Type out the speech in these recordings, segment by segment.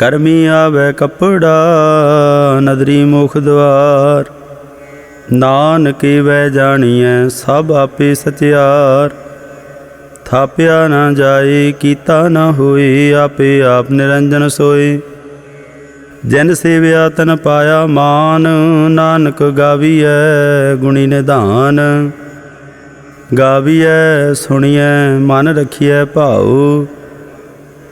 ਕਰਮੀ ਆਵੇ ਕਪੜਾ, ਨਦਰੀ ਮੁਖ ਦਵਾਰ। ਨਾਨਕੀ ਵੈ ਜਾਣੀਐ ਸਭ ਆਪੇ ਸਚਿਆਰ। ਥਾਪਿਆ ਨਾ ਜਾਏ, ਕੀਤਾ ਨਾ ਹੋਏ, ਆਪੇ ਆਪ ਨਿਰੰਜਨ ਸੋਏ। ਜਨ ਸੇਵਿਆ ਤਨ ਪਾਇਆ ਮਾਨ, ਨਾਨਕ ਗਾਵੀਐ ਗੁਣੀ ਨਿਧਾਨ। ਗਾਵੀਐ, ਸੁਣੀਐ, ਮਨ ਰਖੀਐ ਭਾਉ।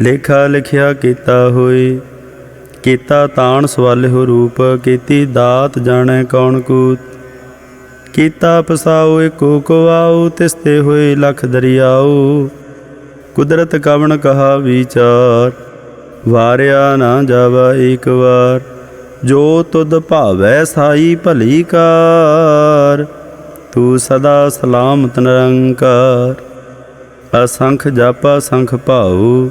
ਲੇਖਾ ਲਿਖਿਆ ਕੀਤਾ ਹੋਏ ਕੀਤਾ ਤਾਣ ਸਵਾਲਿਓ ਰੂਪ, ਕੀਤੀ ਦਾਤ ਜਾਣੈ ਕੌਣ ਕੂਤ। ਕੀਤਾ ਪਸਾਉ ਏਕੋ ਕੋ ਆਉ ਤਿਸ ਤੇ ਹੋਏ ਲਖ ਦਰਿਆਉ। ਕੁਦਰਤ ਕਵਣ ਕਹਾ ਵਿਚਾਰ, ਵਾਰਿਆ ਨਾ ਜਾਵਾ ਏਕ ਵਾਰ। ਜੋ ਤੁਧ ਭਾਵੈ ਸਾਈ ਭਲੀ ਕਾਰ, ਤੂੰ ਸਦਾ ਸਲਾਮਤ ਨਿਰੰਕਾਰ। ਅਸੰਖ ਜਾਪਾ ਅਸੰਖ ਭਾਉ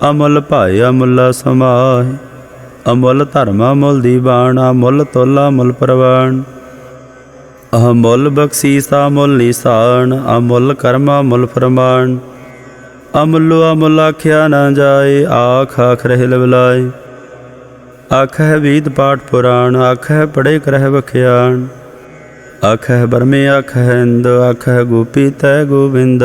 ਅਮੁੱਲ ਭਾਇ ਅਮੁੱਲ ਸਮਾਹਿ। ਅਮੁੱਲ ਧਰਮ ਅਮੁੱਲ ਦੀਵਾਨ ਅਮੁੱਲ ਤੋਲਾ ਅਮੁੱਲ ਪ੍ਰਵਾਨ ਅਮੁੱਲ ਬਖਸ਼ੀਸਾ, ਅਮੁੱਲ ਨਿਸ਼ਾਨ ਅਮੁੱਲ ਕਰਮ ਅਮੁੱਲ ਫਰਮਾਨ ਅਮੁੱਲੋ ਅਮੁੱਲ ਆਖਿਆ ਨਾ ਜਾਏ, ਆਖ ਆਖ ਰਹਿ ਲਵਲਾਏ ਆਖ ਹੈ ਵੇਦ ਪਾਠ ਪੁਰਾਣ ਆਖ ਹੈ ਪੜੇ ਕਰਹਿ ਵਖਿਆਣ। ਆਖ ਹੈ ਬਰਮੇ ਆਖ ਹੈ ਇੰਦ ਆਖ ਹੈ ਗੋਪੀ ਤੈ ਗੋਬਿੰਦ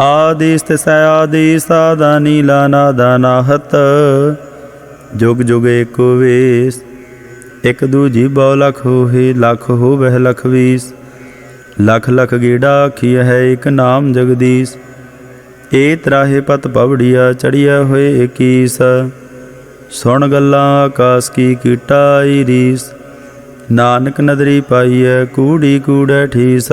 ਆਦੇਸ ਤਿਸੈ ਆਦੇਸ ਆਦਾ ਨੀਲਾ ਨਾਦਾ ਨਾਹਤ। ਜੁਗ ਜੁਗ ਏਕੋ ਵੇਸ, ਇਕ ਦੂਜੀ ਬਹੁ ਲਖ ਹੋਏ ਲਖ ਹੋਵਹਿ ਲਖ ਵੀਸ। ਲਖ ਲਖ ਗੇੜਾ ਆਖੀ ਹੈ ਇਕ ਨਾਮ ਜਗਦੀਸ਼। ਏ ਤਰਾਹੇ ਪਤ ਪਵੜੀਆ ਚੜਿਆ ਹੋਏ ਏਕੀਸ। ਸੁਣ ਗੱਲਾਂ ਆਕਾਸ ਕੀ ਕੀਟਾਈ ਰੀਸ ਨਾਨਕ ਨਦਰੀ ਪਾਈਐ, ਕੂੜੀ ਕੂੜੈ ਠੀਸ।